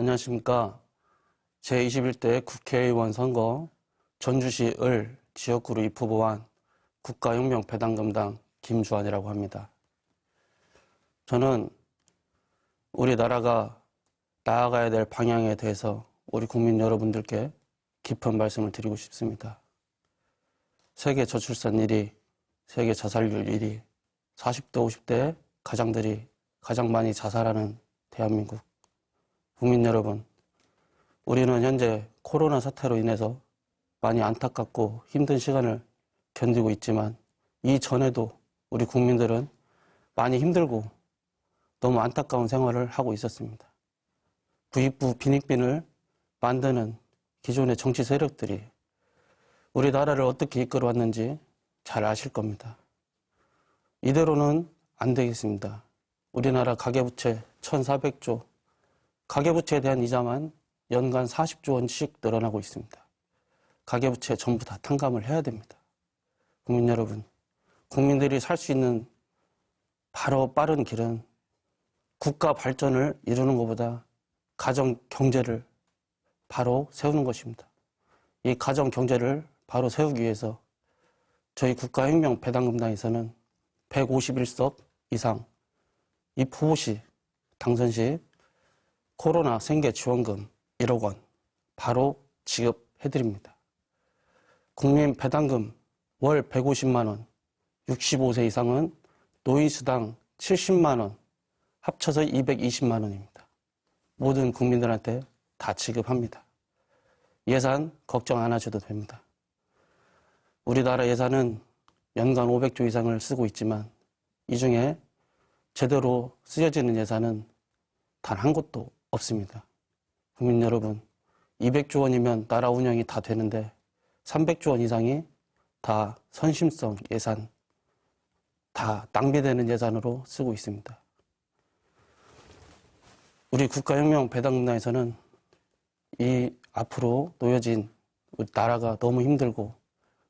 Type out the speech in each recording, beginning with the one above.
안녕하십니까. 제21대 국회의원 선거 전주시 을 지역구로 입후보한 국가혁명 배당금당 김주환이라고 합니다. 저는 우리 나라가 나아가야 될 방향에 대해서 우리 국민 여러분들께 깊은 말씀을 드리고 싶습니다. 세계 저출산 1위, 세계 자살률 1위, 40대, 50대 가장들이 가장 많이 자살하는 대한민국. 국민 여러분, 우리는 현재 코로나 사태로 인해서 많이 안타깝고 힘든 시간을 견디고 있지만 이전에도 우리 국민들은 많이 힘들고 너무 안타까운 생활을 하고 있었습니다. 부익부 빈익빈을 만드는 기존의 정치 세력들이 우리 나라를 어떻게 이끌어 왔는지 잘 아실 겁니다. 이대로는 안 되겠습니다. 우리나라 가계부채 1,400조, 가계부채에 대한 이자만 연간 40조 원씩 늘어나고 있습니다. 가계부채 전부 다 탕감을 해야 됩니다. 국민 여러분, 국민들이 살 수 있는 바로 빠른 길은 국가 발전을 이루는 것보다 가정 경제를 바로 세우는 것입니다. 이 가정 경제를 바로 세우기 위해서 저희 국가혁명 배당금당에서는 151석 이상 이 후보시 당선 시 코로나 생계 지원금 1억 원 바로 지급해드립니다. 국민 배당금 월 150만 원, 65세 이상은 노인수당 70만 원, 합쳐서 220만 원입니다. 모든 국민들한테 다 지급합니다. 예산 걱정 안 하셔도 됩니다. 우리나라 예산은 연간 500조 이상을 쓰고 있지만 이 중에 제대로 쓰여지는 예산은 단 한 곳도 없습니다. 국민 여러분, 200조 원이면 나라 운영이 다 되는데 300조 원 이상이 다 선심성 예산, 다 낭비되는 예산으로 쓰고 있습니다. 우리 국가혁명 배당금당에서는 이 앞으로 놓여진 우리 나라가 너무 힘들고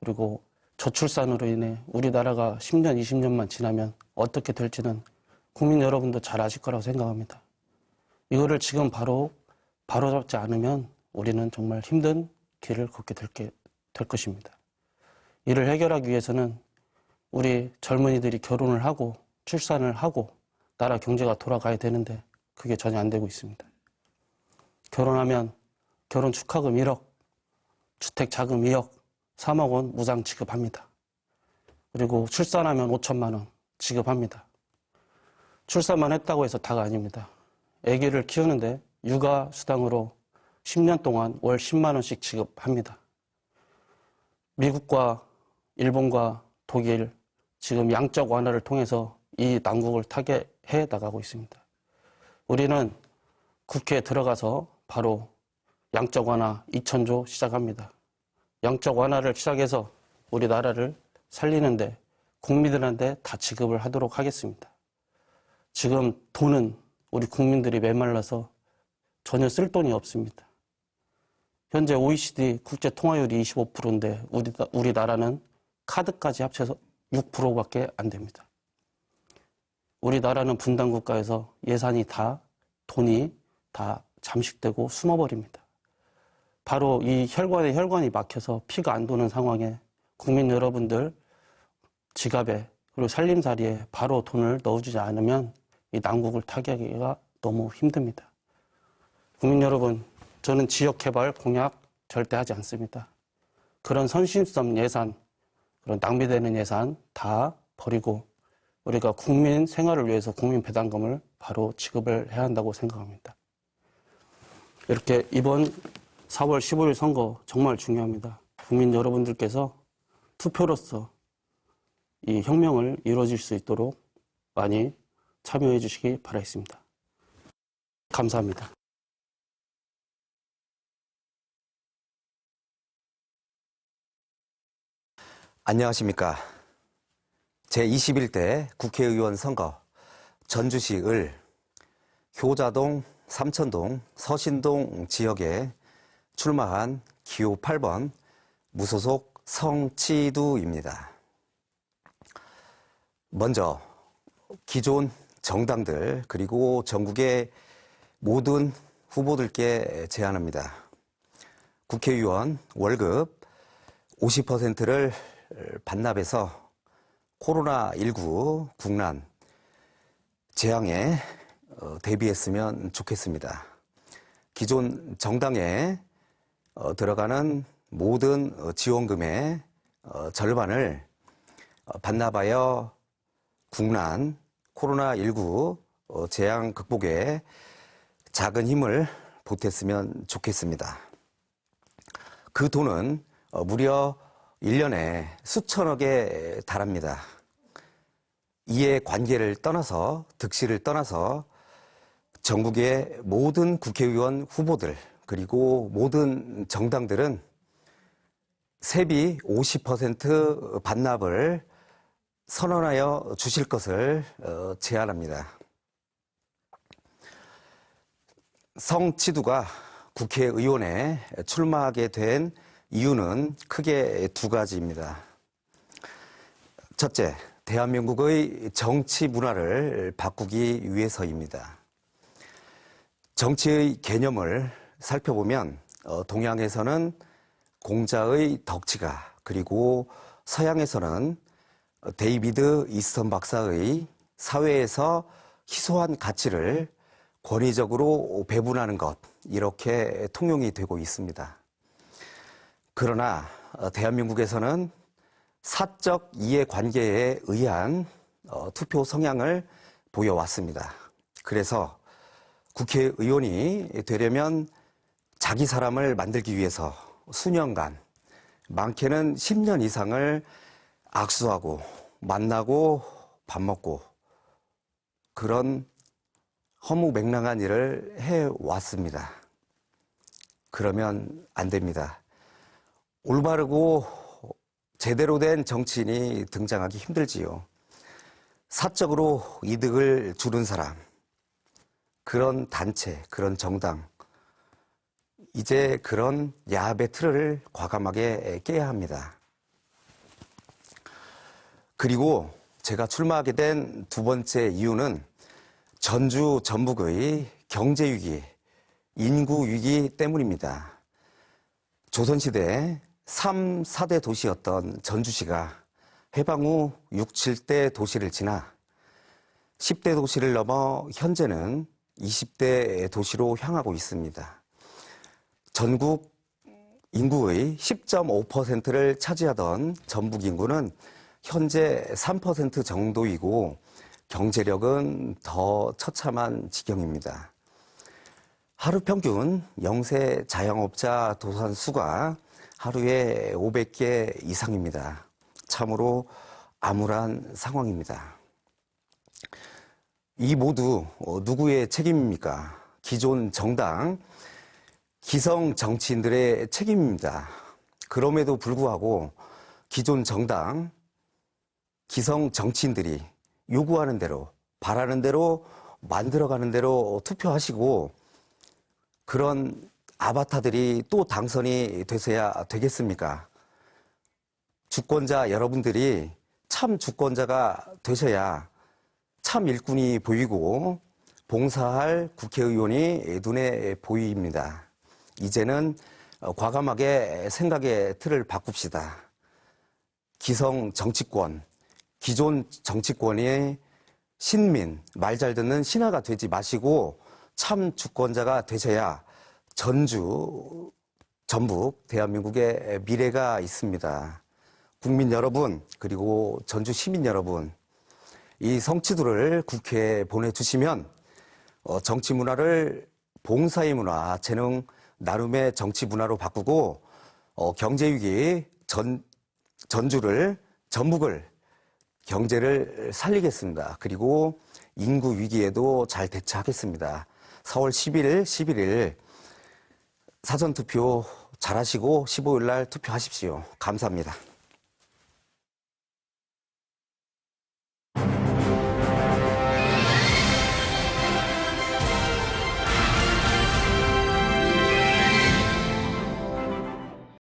그리고 저출산으로 인해 우리나라가 10년, 20년만 지나면 어떻게 될지는 국민 여러분도 잘 아실 거라고 생각합니다. 이거를 지금 바로 바로잡지 않으면 우리는 정말 힘든 길을 걷게 될, 게, 될 것입니다. 이를 해결하기 위해서는 우리 젊은이들이 결혼을 하고 출산을 하고 나라 경제가 돌아가야 되는데 그게 전혀 안 되고 있습니다. 결혼하면 결혼 축하금 1억, 주택 자금 2억, 3억 원 무상 지급합니다. 그리고 출산하면 5천만 원 지급합니다. 출산만 했다고 해서 다가 아닙니다. 아기를 키우는데 육아 수당으로 10년 동안 월 10만 원씩 지급합니다. 미국과 일본과 독일 지금 양적 완화를 통해서 이 난국을 타개해 나가고 있습니다. 우리는 국회에 들어가서 바로 양적 완화 2천조 시작합니다. 양적 완화를 시작해서 우리나라를 살리는데 국민들한테 다 지급을 하도록 하겠습니다. 지금 돈은 우리 국민들이 메말라서 전혀 쓸 돈이 없습니다. 현재 OECD 국제 통화율이 25%인데 우리, 우리나라는 카드까지 합쳐서 6%밖에 안 됩니다. 우리나라는 분단 국가에서 예산이 다 돈이 다 잠식되고 숨어버립니다. 바로 이 혈관에 혈관이 막혀서 피가 안 도는 상황에 국민 여러분들 지갑에 그리고 살림살이에 바로 돈을 넣어주지 않으면 이 난국을 타개하기가 너무 힘듭니다. 국민 여러분, 저는 지역 개발 공약 절대 하지 않습니다. 그런 선심성 예산, 그런 낭비되는 예산 다 버리고 우리가 국민 생활을 위해서 국민 배당금을 바로 지급을 해야 한다고 생각합니다. 이렇게 이번 4월 15일 선거 정말 중요합니다. 국민 여러분들께서 투표로서 이 혁명을 이루어질 수 있도록 많이 참여해 주시기 바라겠습니다. 감사합니다. 안녕하십니까. 제21대 국회의원 선거 전주시 을 효자동, 삼천동, 서신동 지역에 출마한 기호 8번 무소속 성치두입니다. 먼저 기존 정당들 그리고 전국의 모든 후보들께 제안합니다. 국회의원 월급 50%를 반납해서 코로나19 국난 재앙에 어, 대비했으면 좋겠습니다. 기존 정당에 어, 들어가는 모든 어, 지원금의 어, 절반을 어, 반납하여 국난 코로나19 어, 재앙 극복에 작은 힘을 보탰으면 좋겠습니다. 그 돈은 어, 무려 1년에 수천억에 달합니다. 이해 관계를 떠나서 득실을 떠나서 전국의 모든 국회의원 후보들 그리고 모든 정당들은 세비 50% 반납을 선언하여 주실 것을 어, 제안합니다. 성치두가 국회의원에 출마하게 된 이유는 크게 두 가지입니다. 첫째, 대한민국의 정치 문화를 바꾸기 위해서입니다. 정치의 개념을 살펴보면 어, 동양에서는 공자의 덕치가 그리고 서양에서는 데이비드 이스턴 박사의 사회에서 희소한 가치를 권위적으로 배분하는 것 이렇게 통용이 되고 있습니다. 그러나 어, 대한민국에서는 사적 이해 관계에 의한 어, 투표 성향을 보여왔습니다. 그래서 국회의원이 되려면 자기 사람을 만들기 위해서 수년간, 많게는 10년 이상을 악수하고 만나고 밥 먹고 그런 허무맹랑한 일을 해 왔습니다. 그러면 안 됩니다. 올바르고 제대로 된 정치인이 등장하기 힘들지요. 사적으로 이득을 주는 사람, 그런 단체, 그런 정당, 이제 그런 야합의 틀을 과감하게 깨야 합니다. 그리고 제가 출마하게 된 두 번째 이유는 전주 전북의 경제 위기, 인구 위기 때문입니다. 조선시대 3, 4대 도시였던 전주시가 해방 후 6, 7대 도시를 지나 10대 도시를 넘어 현재는 20대 도시로 향하고 있습니다. 전국 인구의 10.5%를 차지하던 전북 인구는 현재 3% 정도이고 경제력은 더 처참한 지경입니다. 하루 평균 영세 자영업자 도산 수가 하루에 500개 이상입니다. 참으로 암울한 상황입니다. 이 모두 어, 누구의 책임입니까? 기존 정당, 기성 정치인들의 책임입니다. 그럼에도 불구하고 기존 정당, 기성 정치인들이 요구하는 대로, 바라는 대로, 만들어가는 대로 투표하시고 그런 아바타들이 또 당선이 되셔야 되겠습니까? 주권자 여러분들이 참 주권자가 되셔야 참 일꾼이 보이고 봉사할 국회의원이 눈에 보입니다. 이제는 과감하게 생각의 틀을 바꿉시다. 기성 정치권, 기존 정치권이 신민, 말 잘 듣는 신하가 되지 마시고 참 주권자가 되셔야 전주, 전북, 대한민국의 미래가 있습니다. 국민 여러분, 그리고 전주 시민 여러분, 이 성취도를 국회에 보내주시면 어, 정치 문화를 봉사의 문화, 재능 나름의 정치 문화로 바꾸고 어, 경제 위기 전 전주를 전북을 경제를 살리겠습니다. 그리고 인구 위기에도 잘 대처하겠습니다. 4월 10일, 11일 사전 투표 잘하시고 15일 날 투표하십시오. 감사합니다.